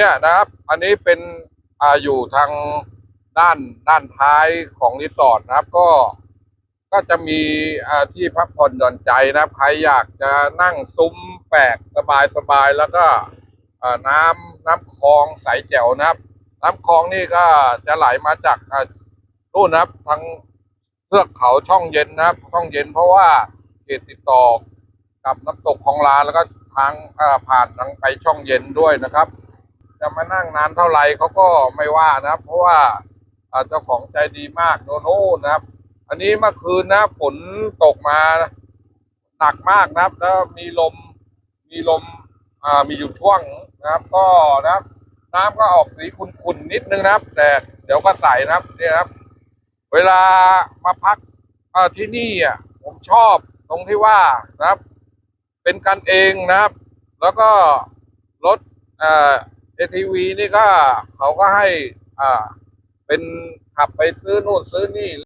เนี่ยนะครับ อันนี้เป็นอ่าอยู่ทางด้านด้านท้ายของรีสอร์ทนะครับ ก็ก็จะมีอ่าที่พักผ่อนหย่อนใจนะครับ ใครอยากจะนั่งซุ้มแปลกสบายสบายแล้วก็อ่าน้ำน้ำคลองใสแจ๋วนะครับ น้ำคลองนี่ก็จะไหลมาจากอ่านู่นนะครับทางเทือกเขาช่องเย็นนะครับ ช่องเย็นเพราะว่าเขตติดต่อกับน้ำตกของลาแล้วก็ทางผ่านทางไปช่องเย็นด้วยนะครับ จะมานั่งนานเท่าไหร่เขาก็ไม่ว่านะครับ เพราะว่าเจ้าของใจดีมากโนโน่นะครับ อันนี้เมื่อคืนนะฝนตกมาหนักมากนะครับ แล้วมีลมมีลมอ่ามีอยู่ช่วงนะครับ ก็นะครับ น้ำก็ออกสีขุ่นๆนิดนึงนะครับ แต่เดี๋ยวก็ใสนะครับเนี่ยครับ เวลามาพักที่นี่อะผมชอบตรงที่ว่านะครับ เป็นกันเองนะครับ แล้วก็รถอ่ อ ATV นี่ก็เขาก็ให้อ่าเป็นขับไปซื้อนู่นซื้อนี่